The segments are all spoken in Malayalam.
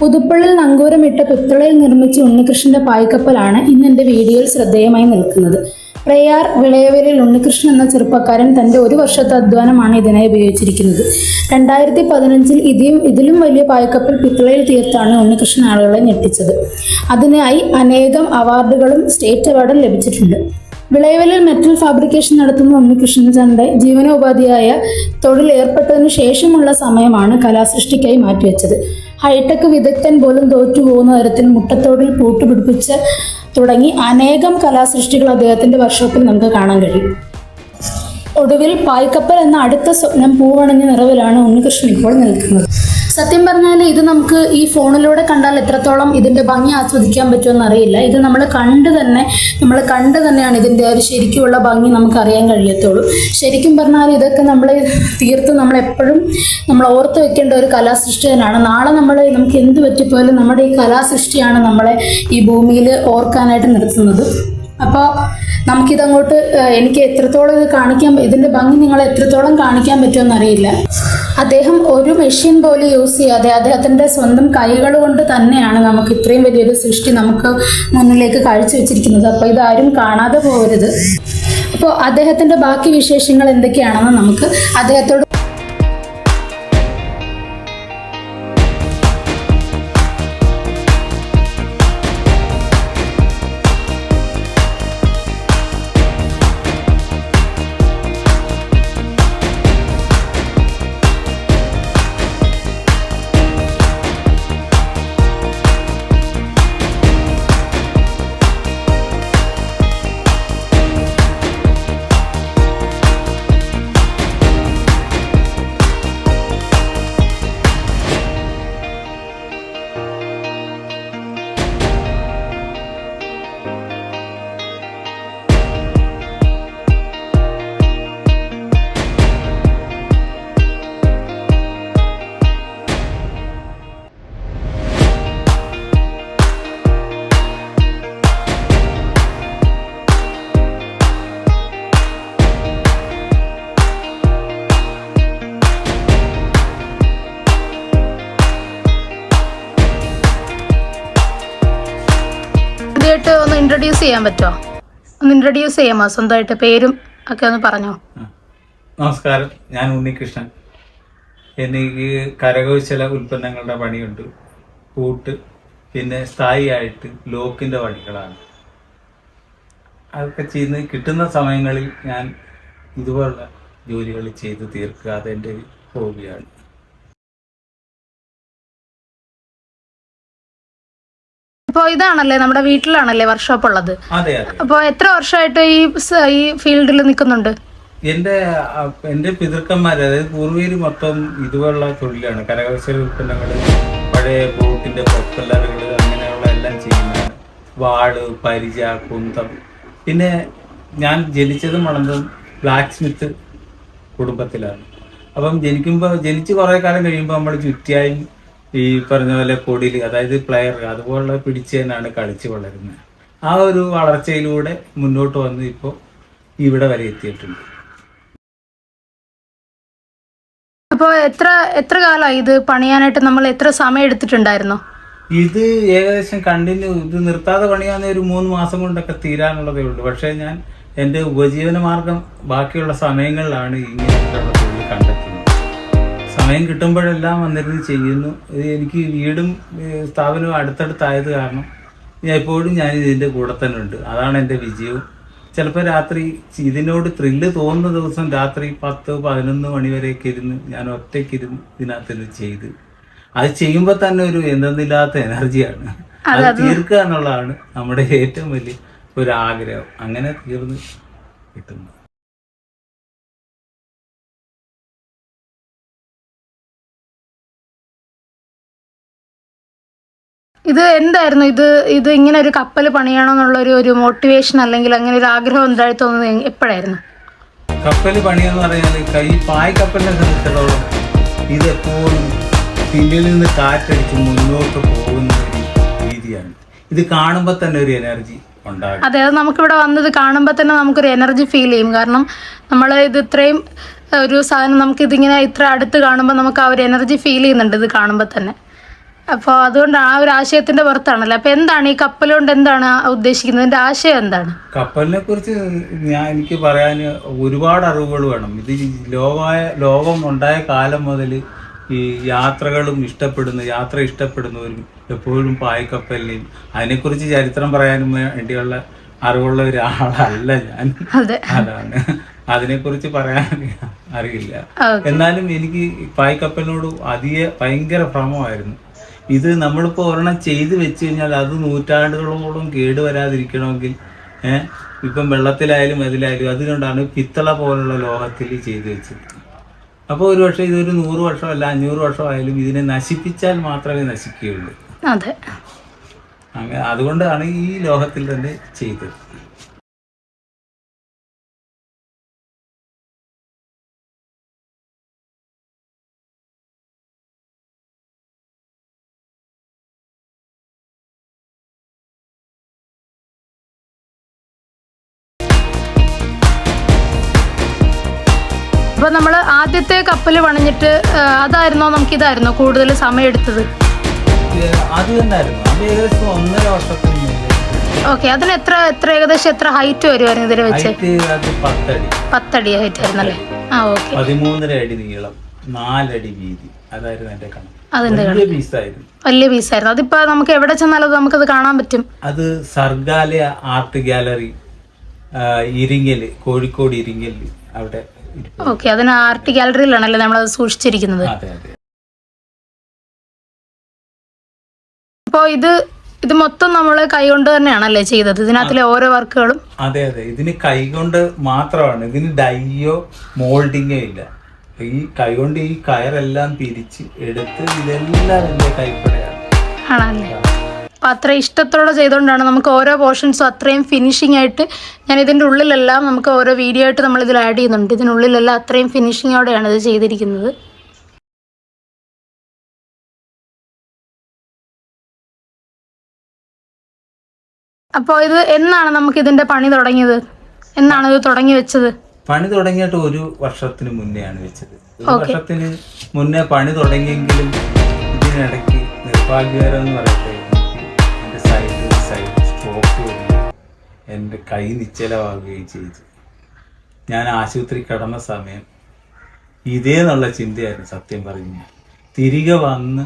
പുതുപ്പള്ളിൽ നങ്കൂരമിട്ട പിത്തളയിൽ നിർമ്മിച്ച ഉണ്ണികൃഷ്ണന്റെ പായ്ക്കപ്പലാണ് ഇന്ന് എന്റെ വീഡിയോയിൽ ശ്രദ്ധേയമായി നിൽക്കുന്നത്. പ്രയാർ വിളയവരിൽ ഉണ്ണികൃഷ്ണൻ എന്ന ചെറുപ്പക്കാരൻ തന്റെ ഒരു വർഷത്തെ അധ്വാനമാണ് ഇതിനായി ഉപയോഗിച്ചിരിക്കുന്നത്. രണ്ടായിരത്തി പതിനഞ്ചിൽ ഇതിലും ഇതിലും വലിയ പായ്ക്കപ്പൽ പിത്തളയിൽ തീർത്താണ് ഉണ്ണികൃഷ്ണൻ ആളുകളെ ഞെട്ടിച്ചത്. അതിനായി അനേകം അവാർഡുകളും സ്റ്റേറ്റ് അവാർഡും ലഭിച്ചിട്ടുണ്ട്. വിളയവലിൽ മെറ്റൽ ഫാബ്രിക്കേഷൻ നടത്തുന്ന ഉണ്ണികൃഷ്ണൻ തന്റെ ജീവനോപാധിയായ തൊഴിൽ ഏർപ്പെട്ടതിനു ശേഷമുള്ള സമയമാണ് കലാസൃഷ്ടിക്കായി മാറ്റിവെച്ചത്. ഹൈടെക് വിദഗ്ധൻ പോലും തോറ്റുപോകുന്ന തരത്തിൽ മുട്ടത്തോടിൽ പൂട്ടുപിടിപ്പിച്ച് തുടങ്ങി അനേകം കലാസൃഷ്ടികൾ അദ്ദേഹത്തിന്റെ വർക്ക്ഷോപ്പിൽ നമുക്ക് കാണാൻ കഴിയും. ഒടുവിൽ പായ്ക്കപ്പൽ എന്ന അടുത്ത സ്വപ്നം പൂവണഞ്ഞ നിറവിലാണ് ഉണ്ണികൃഷ്ണൻ ഇപ്പോൾ നിൽക്കുന്നത്. സത്യം പറഞ്ഞാൽ ഇത് നമുക്ക് ഈ ഫോണിലൂടെ കണ്ടാൽ എത്രത്തോളം ഇതിന്റെ ഭംഗി ആസ്വദിക്കാൻ പറ്റുമെന്ന് അറിയില്ല ഇത് നമ്മൾ കണ്ട് തന്നെ നമ്മൾ കണ്ട് തന്നെയാണ് ഇതിന്റെ ഒരു ശരിക്കുമുള്ള ഭംഗി നമുക്ക് അറിയാൻ കഴിയത്തുള്ളൂ. ശരിക്കും പറഞ്ഞാൽ ഇതൊക്കെ നമ്മൾ തീർത്ത് നമ്മൾ എപ്പോഴും നമ്മൾ ഓർത്ത് വെക്കേണ്ട ഒരു കലാസൃഷ്ടി തന്നെയാണ് നാളെ നമ്മൾ നമുക്ക് എന്ത് പറ്റിപ്പോയാലും നമ്മുടെ ഈ കലാസൃഷ്ടിയാണ് നമ്മളെ ഈ ഭൂമിയിൽ ഓർക്കാനായിട്ട് നിർത്തുന്നത്. അപ്പോൾ നമുക്കിതങ്ങോട്ട് എനിക്ക് എത്രത്തോളം ഇത് കാണിക്കാൻ ഇതിന്റെ ഭംഗി നിങ്ങളെ എത്രത്തോളം കാണിക്കാൻ പറ്റുമെന്ന് അറിയില്ല അദ്ദേഹം ഒരു മെഷീൻ പോലെ യൂസ് ചെയ്യാതെ അദ്ദേഹത്തിന്റെ സ്വന്തം കൈകൾ കൊണ്ട് തന്നെയാണ് നമുക്ക് ഇത്രയും വലിയൊരു സൃഷ്ടി നമുക്ക് മുന്നിലേക്ക് കാഴ്ചവെച്ചിരിക്കുന്നത് അപ്പോൾ ഇതാരും കാണാതെ പോകരുത്. അപ്പോൾ അദ്ദേഹത്തിന്റെ ബാക്കി വിശേഷങ്ങൾ എന്തൊക്കെയാണെന്ന് നമുക്ക് അദ്ദേഹത്തോട് ചെയ്യാൻ പറ്റുമോ ഒന്ന് ഇൻട്രൊഡ്യൂസ് ചെയ്യാമോ? സ്വന്തമായിട്ട് പേരും ഒക്കെ ഒന്ന് പറഞ്ഞോ? നമസ്കാരം. ഞാൻ ഉണ്ണികൃഷ്ണൻ. എനിക്ക് കരകൗശല ഉൽപ്പന്നങ്ങളുടെ പണിയുണ്ട്. പൂട്ട് പിന്നെ സ്ഥായിയായിട്ട് ലോക്കിന്റെ പണികളാണ് അതൊക്കെ ചെയ്യുന്ന കിട്ടുന്ന സമയങ്ങളിൽ ഞാൻ ഇതുപോലുള്ള ജോലികൾ ചെയ്ത് തീർക്കുക. അതെന്റെ ഹോബിയാണ്. അപ്പോൾ ഇതാണല്ലേ നമ്മുടെ വീട്ടിലാണല്ലേ വർക്ക്ഷോപ്പ് ഉള്ളത്? അപ്പോൾ എത്ര വർഷമായിട്ട് ഈ ഈ ഫീൽഡിൽ നിൽക്കുന്നുണ്ട്? എന്റെ എന്റെ എന്റെ പിതൃക്കന്മാർ അതായത് പൂർവീര് മൊത്തം ഇതുപോലുള്ള തൊഴിലാണ്. കരകൗശല ഉൽപ്പന്നങ്ങൾ പഴയ ബോട്ടിന്റെ പ്രൊപ്പല്ലറുകൾ അങ്ങനെയുള്ള എല്ലാം ചെയ്യുന്ന വാൾ പരിച കുന്തം. പിന്നെ ഞാൻ ജനിച്ചതും വളർന്നതും ബ്ലാക്ക് സ്മിത്ത് കുടുംബത്തിലാണ്. അപ്പം ജനിക്കുമ്പോൾ ജനിച്ച് കുറേ കാലം കഴിയുമ്പോൾ നമ്മൾ ചുറ്റിയായും ഈ പറഞ്ഞ പോലെ കൊടിയിൽ അതായത് പ്ലെയർ അതുപോലുള്ള പിടിച്ച് തന്നെയാണ് കളിച്ച് വളരുന്നത്. ആ ഒരു വളർച്ചയിലൂടെ മുന്നോട്ട് വന്ന് ഇപ്പോൾ ഇവിടെ വരെ എത്തിയിട്ടുണ്ട്. അപ്പോൾ എത്ര എത്ര കാലമായി ഇത് പണിയാനായിട്ട് നമ്മൾ എത്ര സമയം എടുത്തിട്ടുണ്ടായിരുന്നോ? ഇത് ഏകദേശം കണ്ടിന്യൂ ഇത് നിർത്താതെ പണിയാവുന്ന ഒരു മൂന്ന് മാസം കൊണ്ടൊക്കെ തീരാനുള്ളതേ ഉള്ളൂ. പക്ഷേ ഞാൻ എന്റെ ഉപജീവന മാർഗം ബാക്കിയുള്ള സമയങ്ങളിലാണ് ഇങ്ങനെയൊക്കെയുള്ള തൊഴിൽ കണ്ടെത്തുന്നത് സമയം കിട്ടുമ്പോഴെല്ലാം വന്നിരുന്ന് ചെയ്യുന്നു. എനിക്ക് വീടും സ്ഥാപനവും അടുത്തടുത്തായത് കാരണം ഞാൻ എപ്പോഴും ഞാൻ ഇതിന്റെ കൂടെ തന്നെ ഉണ്ട്. അതാണ് എന്റെ വിജയവും. ചിലപ്പോൾ രാത്രി ഇതിനോട് ത്രില്ല് തോന്നുന്ന ദിവസം രാത്രി പത്ത് പതിനൊന്ന് മണി വരെയൊക്കെ ഇരുന്ന് ഞാൻ ഒറ്റയ്ക്ക് ഇരുന്ന് ഇതിനകത്ത് ചെയ്ത്. അത് ചെയ്യുമ്പോൾ തന്നെ ഒരു എന്തെന്നില്ലാത്ത എനർജിയാണ്. അത് തീർക്കുക എന്നുള്ളതാണ് നമ്മുടെ ഏറ്റവും വലിയ ഒരു ആഗ്രഹം അങ്ങനെ തീർന്ന് കിട്ടുന്നു ഇത് എന്തായിരുന്നു? ഇത് ഇത് ഇങ്ങനെ ഒരു കപ്പൽ പണിയണം എന്നുള്ള ഒരു മോട്ടിവേഷൻ അല്ലെങ്കിൽ അങ്ങനെ ഒരു ആഗ്രഹം എന്തായി തോന്നുന്നത് എപ്പോഴായിരുന്നു? കപ്പൽ പണിയെന്ന് പറഞ്ഞാൽ കൈ പായ് കപ്പലിനെ സംബന്ധിച്ചിടത്തോളം ഇത് എപ്പോഴും പിന്നിൽ നിന്ന് കാറ്റടിച്ച് മുന്നോട്ട് പോകുന്ന ഒരു രീതിയാണ്. ഇത് കാണുമ്പോൾ തന്നെ ഒരു എനർജി ഉണ്ടാകും. അതെ അത് നമുക്കിവിടെ വന്നത് കാണുമ്പോൾ തന്നെ നമുക്കൊരു എനർജി ഫീൽ ചെയ്യും. കാരണം നമ്മൾ ഇത് ഇത്രയും ഒരു സാധനം നമുക്കിതിങ്ങനെ ഇത്ര അടുത്ത് കാണുമ്പോൾ നമുക്ക് ആ ഒരു എനർജി ഫീൽ ചെയ്യുന്നുണ്ട് ഇത് കാണുമ്പോൾ തന്നെ. അപ്പോൾ അതുകൊണ്ട് ആ ഒരു ആശയത്തിന്റെ പുറത്താണല്ലോ. അപ്പൊ എന്താണ് ഈ കപ്പൽ കൊണ്ട് എന്താണ് ഉദ്ദേശിക്കുന്നതിന്റെ ആശയം എന്താണ്? കപ്പലിനെ കുറിച്ച് ഞാൻ എനിക്ക് പറയാൻ ഒരുപാട് അറിവുകൾ വേണം. ഇത് ലോകമായ ലോകം ഉണ്ടായ കാലം മുതൽ ഈ യാത്രകളും ഇഷ്ടപ്പെടുന്ന യാത്ര ഇഷ്ടപ്പെടുന്നവരും എപ്പോഴും പായക്കപ്പലിനെയും അതിനെക്കുറിച്ച് ചരിത്രം പറയാനും വേണ്ടിയുള്ള അറിവുള്ള ഒരാളല്ല ഞാൻ. അതെ. അതാണ്. അതിനെക്കുറിച്ച് പറയാൻ അറിയില്ല. എന്നാലും എനിക്ക് പായ്ക്കപ്പലിനോട് അതിയ ഭയങ്കര ഭ്രമമായിരുന്നു. ഇത് നമ്മളിപ്പോൾ ഒരെണ്ണം ചെയ്ത് വെച്ച് കഴിഞ്ഞാൽ അത് നൂറ്റാണ്ടുകളോളം കേട് വരാതിരിക്കണമെങ്കിൽ ഏഹ് ഇപ്പം വെള്ളത്തിലായാലും അതിലായാലും അതുകൊണ്ടാണ് പിത്തള പോലുള്ള ലോഹത്തിൽ ചെയ്തു വെച്ചത്. അപ്പോൾ ഒരു പക്ഷേ ഇതൊരു നൂറ് വർഷമല്ല അഞ്ഞൂറ് വർഷമായാലും ഇതിനെ നശിപ്പിച്ചാൽ മാത്രമേ നശിക്കുകയുള്ളൂ. അതെ. അങ്ങനെ അതുകൊണ്ടാണ് ഈ ലോഹത്തിൽ തന്നെ ചെയ്തത്. അപ്പൊ നമ്മൾ ആദ്യത്തെ കപ്പൽ പണിഞ്ഞിട്ട് അതായിരുന്നോ നമുക്ക് ഇതായിരുന്നോ കൂടുതൽ സമയം എടുത്തത് ഓക്കെ അതിന് എത്ര എത്ര ഏകദേശം എത്ര ഹൈറ്റ് വരുമായിരുന്നു ഇതിൽ വെച്ച്? പത്തടി. ഹൈറ്റ് ആയിരുന്നല്ലേ ആ ഓക്കെ. പതിമൂന്നര അടി നീളം നാലടി വീതി. അതായിരുന്നു എന്റെ കണക്ക്. അതിന്റെ വലിയ പീസായിരുന്നു. വലിയ പീസായിരുന്നു. അതിപ്പോ നമുക്ക് എവിടെ ചെന്നാലും അത് നമുക്കത് കാണാൻ പറ്റും. അത് സർഗാലയ ആർട്ട് ഗാലറി ഇരിങ്ങൽ കോഴിക്കോട് ഇരിങ്ങൽ അവിടെ. ഓക്കെ അതിന് ആർട്ട് ഗാലറിയിലാണല്ലേ നമ്മളത് സൂക്ഷിച്ചിരിക്കുന്നത്. അതെ അതെ. അപ്പോൾ ഇത് ഇത് മൊത്തം നമ്മൾ കൈകൊണ്ട് തന്നെയാണല്ലേ ചെയ്തത്? ഇതിനകത്തിലെ ഓരോ വർക്കുകളും? അതെ അതെ. ഇതിന് കൈകൊണ്ട് മാത്രമാണ്. ഇതിന് ഡൈയോ മോൾഡിങ്ങോ ഇല്ല. ഈ കൈകൊണ്ട് ഈ കയറെല്ലാം പിരിച്ച് എടുത്ത് ഇതെല്ലാം എന്റെ കൈപ്പടയാണ്. ആണല്ലേ? അപ്പം അത്ര ഇഷ്ടത്തോടെ ചെയ്തുകൊണ്ടാണ് നമുക്ക് ഓരോ പോർഷൻസും അത്രയും ഫിനിഷിംഗ് ആയിട്ട് ഞാൻ ഇതിന്റെ ഉള്ളിലെല്ലാം നമുക്ക് ഓരോ വീഡിയോ ആയിട്ട് നമ്മൾ ഇതിൽ ആഡ് ചെയ്യുന്നുണ്ട് ഇതിനുള്ളിലെല്ലാം അത്രയും ഫിനിഷിങ്ങോടെയാണ് ഇത് ചെയ്തിരിക്കുന്നത്. അപ്പോൾ ഇത് എന്നാണ് നമുക്ക് ഇതിന്റെ പണി തുടങ്ങിയത്? എന്നാണ് ഇത് തുടങ്ങി വെച്ചത്? പണി തുടങ്ങിയിട്ട് ഒരു വർഷത്തിന് മുന്നെയാണ് വെച്ചത്. ഒരു വർഷത്തിന് മുന്നേ പണി തുടങ്ങിയെങ്കിലും ഇതിനിടയ്ക്ക് നിർഭാഗ്യകരം എന്ന് പറയട്ടെ എന്റെ കൈ നിശ്ചലമാവുകയും ചെയ്തു. ഞാൻ ആശുപത്രി കടന്ന സമയം ഇതേന്നുള്ള ചിന്തയായിരുന്നു സത്യം പറഞ്ഞു തിരികെ വന്ന്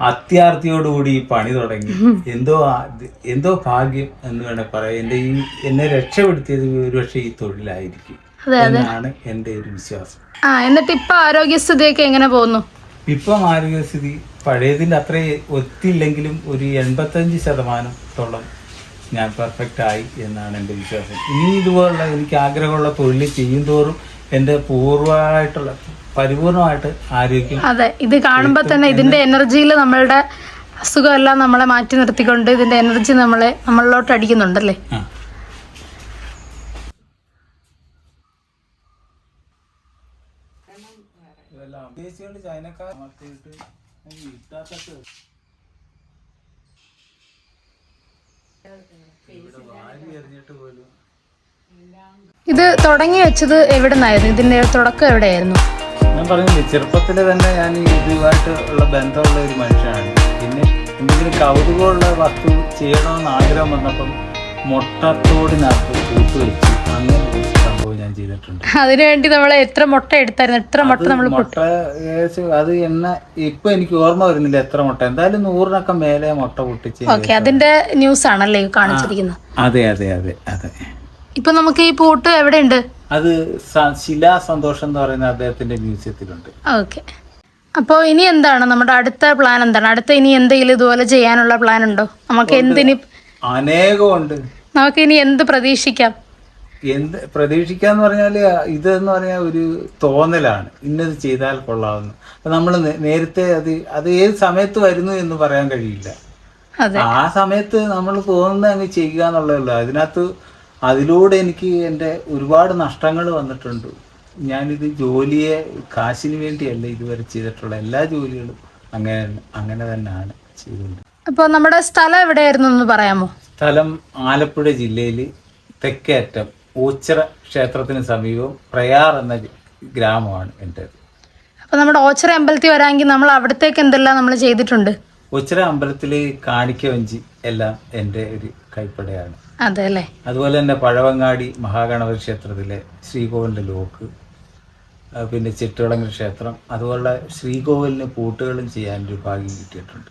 അത്യാർത്ഥിയോടുകൂടി ഈ പണി തുടങ്ങി. എന്തോ എന്തോ ഭാഗ്യം എന്ന് വേണേൽ പറയാം. എന്റെ ഈ എന്നെ രക്ഷപ്പെടുത്തിയത് ഒരുപക്ഷെ ഈ തൊഴിലായിരിക്കും എന്നാണ് എന്റെ ഒരു വിശ്വാസം. ആ എന്നിട്ട് ഇപ്പം ആരോഗ്യസ്ഥിതിയൊക്കെ എങ്ങനെ പോകുന്നു? ഇപ്പം ആരോഗ്യസ്ഥിതി പഴയതിന്റെ അത്രയും ഒത്തില്ലെങ്കിലും ഒരു എൺപത്തഞ്ച് ശതമാനത്തോളം ഞാൻ പെർഫെക്റ്റ് ആയി എന്നാണ് എന്റെ വിശ്വാസം. ഇനി ഇതുപോലുള്ള എനിക്ക് ആഗ്രഹമുള്ള തൊഴിൽ ചെയ്യും തോറും എന്റെ പൂർവമായിട്ടുള്ള പരിപൂർണമായിട്ട് ആരോഗ്യം അതെ ഇത് കാണുമ്പോൾ തന്നെ ഇതിന്റെ എനർജിയിൽ നമ്മളുടെ അസുഖമെല്ലാം നമ്മളെ മാറ്റി നിർത്തിക്കൊണ്ട് ഇതിന്റെ എനർജി നമ്മളെ നമ്മളിലോട്ട് അടിക്കുന്നുണ്ടല്ലേ? ചൈനക്കാർ പോലും ഇത് തുടങ്ങി വെച്ചത് എവിടെ നിന്നായിരുന്നു ഇതിന്റെ തുടക്കം എവിടെയായിരുന്നു? ഞാൻ പറഞ്ഞില്ലേ ചെറുപ്പത്തിൽ തന്നെ ഞാൻ ഇതുമായിട്ട് ഉള്ള ബന്ധമുള്ള ഒരു മനുഷ്യനാണ്. പിന്നെ എന്തെങ്കിലും കൗതുകമുള്ള വസ്തു ചെയ്യണമെന്ന് ആഗ്രഹം വന്നപ്പം മുട്ടത്തോടിനകത്ത് കൂട്ട് ഞാൻ ചെയ്തിട്ടുണ്ട്. അതിനുവേണ്ടി നമ്മൾ എത്ര മുട്ട എടുത്തായിരുന്നു? എത്ര മുട്ട നമ്മൾ മുട്ട അത് എണ്ണ ഇപ്പൊ എനിക്ക് ഓർമ്മ വരുന്നില്ല എത്ര മുട്ട. എന്തായാലും നൂറിനൊക്കെ മേലെ മുട്ട പൊട്ടിച്ച് ഓക്കെ അതിന്റെ ന്യൂസ് ആണല്ലേ കാണിച്ചിരിക്കുന്നത്? അതെ അതെ അതെ അതെ. ഇപ്പൊ നമുക്ക് ഈ പൂട്ട് എവിടെയുണ്ട്? അത് ശിലാ സന്തോഷം എന്ന് പറയുന്ന അദ്ദേഹത്തിന്റെ മ്യൂസിയത്തിലുണ്ട്. ഓക്കെ. അപ്പോൾ ഇനി എന്താണ്? നമ്മുടെ അടുത്ത പ്ലാൻ എന്താണ്? അടുത്ത ഇനി എന്തെങ്കിലും ഇതുപോലെ ചെയ്യാനുള്ള പ്ലാൻ ഉണ്ടോ? നമുക്ക് എന്തിനി അനേകമുണ്ട്. നമുക്ക് ഇനി എന്ത് പ്രതീക്ഷിക്കാം? എന്ത് പ്രതീക്ഷിക്കാന്ന് പറഞ്ഞാൽ ഇതെന്ന് പറഞ്ഞാൽ ഒരു തോന്നലാണ്. ഇന്നത് ചെയ്താൽ കൊള്ളാവുന്നു. അപ്പൊ നമ്മൾ നേരത്തെ അത് അത് ഏത് സമയത്ത് വരുന്നു എന്ന് പറയാൻ കഴിയില്ല. ആ സമയത്ത് നമ്മൾ തോന്നുന്ന അങ്ങ് ചെയ്യുക എന്നുള്ളതല്ല. അതിനകത്ത് അതിലൂടെ എനിക്ക് എന്റെ ഒരുപാട് നഷ്ടങ്ങൾ വന്നിട്ടുണ്ട്. ഞാനിത് ജോലിയെ കാശിന് വേണ്ടിയല്ല ഇതുവരെ ചെയ്തിട്ടുള്ള എല്ലാ ജോലികളും അങ്ങനെ അങ്ങനെ തന്നെയാണ് ചെയ്തത് അപ്പോൾ നമ്മുടെ സ്ഥലം എവിടെയായിരുന്നു എന്ന് പറയാമോ? സ്ഥലം ആലപ്പുഴ ജില്ലയിൽ തെക്കേറ്റം ഊച്ചിറ ക്ഷേത്രത്തിന് സമീപം പ്രയാർ എന്ന ഗ്രാമമാണ് എന്റെ അപ്പോൾ നമ്മുടെ ഓച്ചറ അമ്പലത്തിൽ വരാമെങ്കിൽ നമ്മൾ അവിടത്തേക്ക് എന്തെല്ലാം നമ്മൾ ചെയ്തിട്ടുണ്ട്? ഒച്ചിറ അമ്പലത്തിൽ കാണിക്ക വഞ്ചി എല്ലാം എന്റെ ഒരു കൈപ്പടയാണ്. അതെ അല്ലേ? അതുപോലെ തന്നെ പഴവങ്ങാടി മഹാഗണപതി ക്ഷേത്രത്തിലെ ശ്രീകോവിലിന്റെ ലോക്ക് പിന്നെ ചെട്ടുവിളങ്ങൽ ക്ഷേത്രം അതുപോലെ ശ്രീകോവിലിന് പൂട്ടുകളും ചെയ്യാൻ ഒരു ഭാഗ്യം കിട്ടിയിട്ടുണ്ട്.